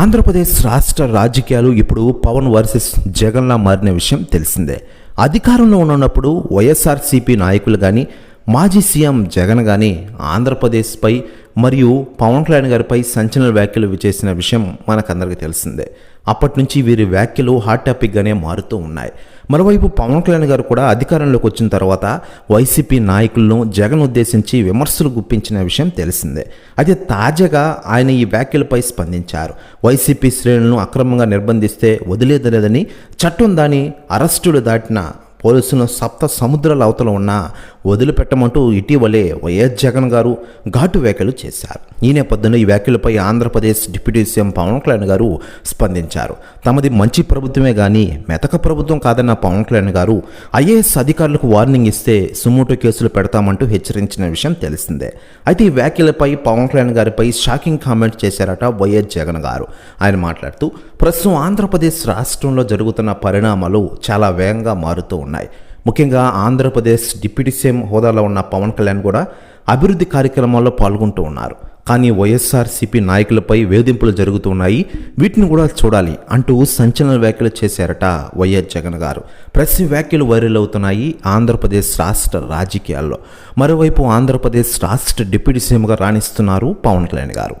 ఆంధ్రప్రదేశ్ రాష్ట్ర రాజకీయాలు ఇప్పుడు పవన్ వర్సెస్ జగన్లా మారిన విషయం తెలిసిందే. అధికారంలో ఉన్నప్పుడు వైఎస్ఆర్సీపీ నాయకులు కానీ మాజీ సీఎం జగన్ కానీ ఆంధ్రప్రదేశ్పై మరియు పవన్ కళ్యాణ్ గారిపై సంచలన వ్యాఖ్యలు చేసిన విషయం మనకందరికీ తెలిసిందే. అప్పటి నుంచి వీరి వ్యాఖ్యలు హాట్ టాపిక్గానే మారుతూ ఉన్నాయి. మరోవైపు పవన్ కళ్యాణ్ గారు కూడా అధికారంలోకి వచ్చిన తర్వాత వైసీపీ నాయకులను జగన్ ఉద్దేశించి విమర్శలు గుప్పించిన విషయం తెలిసిందే. అయితే తాజాగా ఆయన ఈ వ్యాఖ్యలపై స్పందించారు. వైసీపీ శ్రేణులను అక్రమంగా నిర్బంధిస్తే వదిలేదలేదని చట్టం దాని అరెస్టులు దాటిన పోలీసులను సప్త సముద్రాల అవతల ఉన్న వదిలిపెట్టమంటూ ఇటీవలే వైఎస్ జగన్ గారు ఘాటు వ్యాఖ్యలు చేశారు. ఈ నేపథ్యంలో ఈ వ్యాఖ్యలపై ఆంధ్రప్రదేశ్ డిప్యూటీ సీఎం పవన్ కళ్యాణ్ గారు స్పందించారు. తమది మంచి ప్రభుత్వమే కానీ మెతక ప్రభుత్వం కాదన్న పవన్ కళ్యాణ్ గారు ఐఏఎస్ అధికారులకు వార్నింగ్ ఇస్తే సుమోటో కేసులు పెడతామంటూ హెచ్చరించిన విషయం తెలిసిందే. అయితే ఈ వ్యాఖ్యలపై పవన్ కళ్యాణ్ గారిపై షాకింగ్ కామెంట్ చేశారట వైఎస్ జగన్ గారు. ఆయన మాట్లాడుతూ ప్రస్తుతం ఆంధ్రప్రదేశ్ రాష్ట్రంలో జరుగుతున్న పరిణామాలు చాలా వేగంగా మారుతూ ఉన్నాయి. ముఖ్యంగా ఆంధ్రప్రదేశ్ డిప్యూటీ సీఎం హోదాలో ఉన్న పవన్ కళ్యాణ్ కూడా అభివృద్ధి కార్యక్రమాల్లో పాల్గొంటూ ఉన్నారు. కానీ వైఎస్ఆర్సీపీ నాయకులపై వేధింపులు జరుగుతున్నాయి వీటిని కూడా చూడాలి అంటూ సంచలన వ్యాఖ్యలు చేశారట వైఎస్ జగన్ గారు. ప్రతి వ్యాఖ్యలు వైరల్ అవుతున్నాయి ఆంధ్రప్రదేశ్ రాష్ట్ర రాజకీయాల్లో. మరోవైపు ఆంధ్రప్రదేశ్ రాష్ట్ర డిప్యూటీ సీఎంగా రాణిస్తున్నారు పవన్ కళ్యాణ్ గారు.